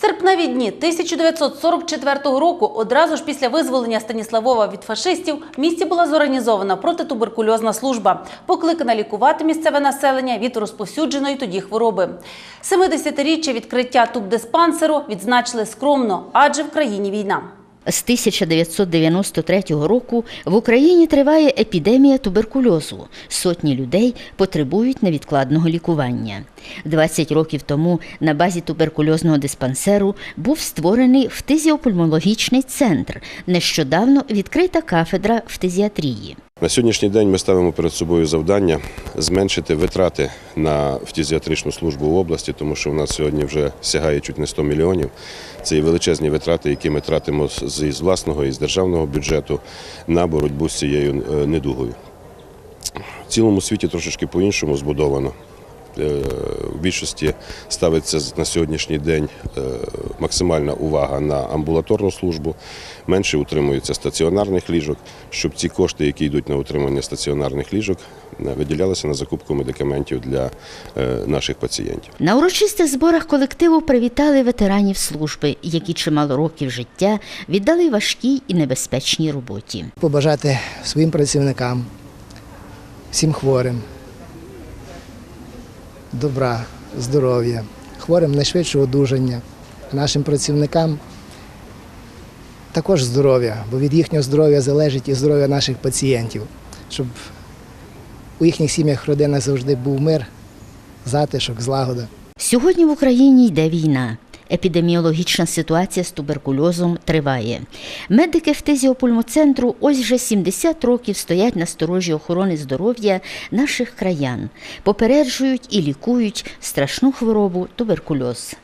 Серпневі дні 1944 року, одразу ж після визволення Станіславова від фашистів, в місті була зорганізована протитуберкульозна служба, покликана лікувати місцеве населення від розповсюдженої тоді хвороби. 70-річчя відкриття тубдиспансеру відзначили скромно, адже в країні війна. З 1993 року в Україні триває епідемія туберкульозу. Сотні людей потребують невідкладного лікування. 20 років тому на базі туберкульозного диспансеру був створений фтизіопульмологічний центр. Нещодавно відкрита кафедра фтизіатрії. На сьогоднішній день ми ставимо перед собою завдання зменшити витрати на фтизіатричну службу в області, тому що в нас сьогодні вже сягає чуть не 100 мільйонів. Це і величезні витрати, які ми тратимо з власного і з державного бюджету на боротьбу з цією е, недугою. В цілому світі трошечки по-іншому збудовано. Е, В більшості ставиться на сьогоднішній день е, максимальна увага на амбулаторну службу, менше утримується стаціонарних ліжок, щоб ці кошти, які йдуть на утримання стаціонарних ліжок, е, виділялися на закупку медикаментів для наших пацієнтів. На урочистих зборах колективу привітали ветеранів служби, які чимало років життя віддали важкій і небезпечній роботі. побажати своїм працівникам, всім хворим, добра, здоров'я, хворим найшвидше одужання, а нашим працівникам також здоров'я, бо від їхнього здоров'я залежить і здоров'я наших пацієнтів, щоб у їхніх сім'ях родинах завжди був мир, затишок, злагода. Сьогодні в Україні йде війна. Епідеміологічна ситуація з туберкульозом триває. Медики фтизіопульмоцентру ось вже 70 років стоять на сторожі охорони здоров'я наших краян, попереджують і лікують страшну хворобу туберкульоз.